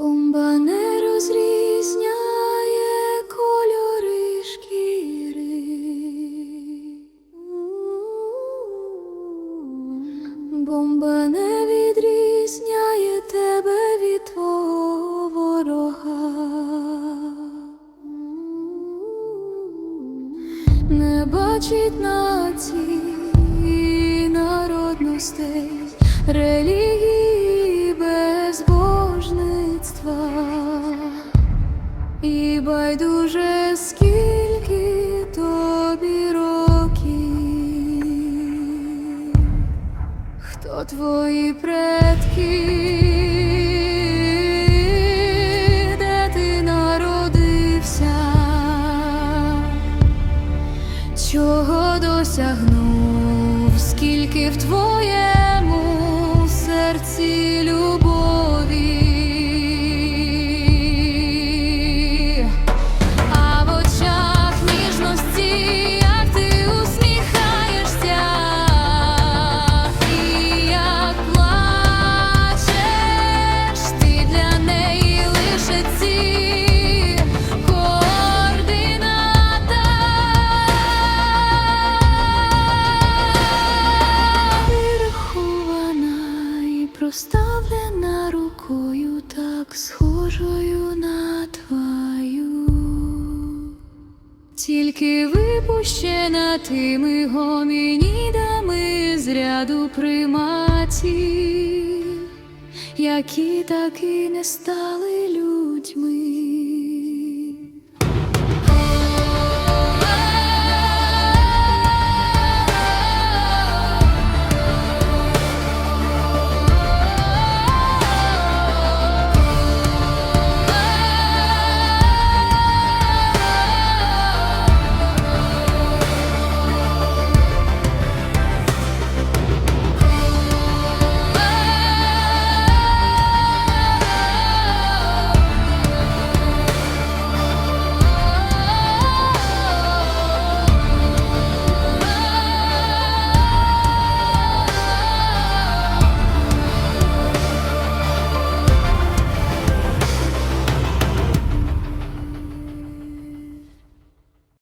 Бомба не розрізняє кольори шкіри, бомба не відрізняє тебе від твого ворога, не бачить нації народностей релігій. Байдуже скільки тобі років, хто твої предки, чого досягнув, скільки в твоєму і рукою так схожою на твою. Тільки випущена тими гомінідами з ряду приматів, які так і не стали людьми.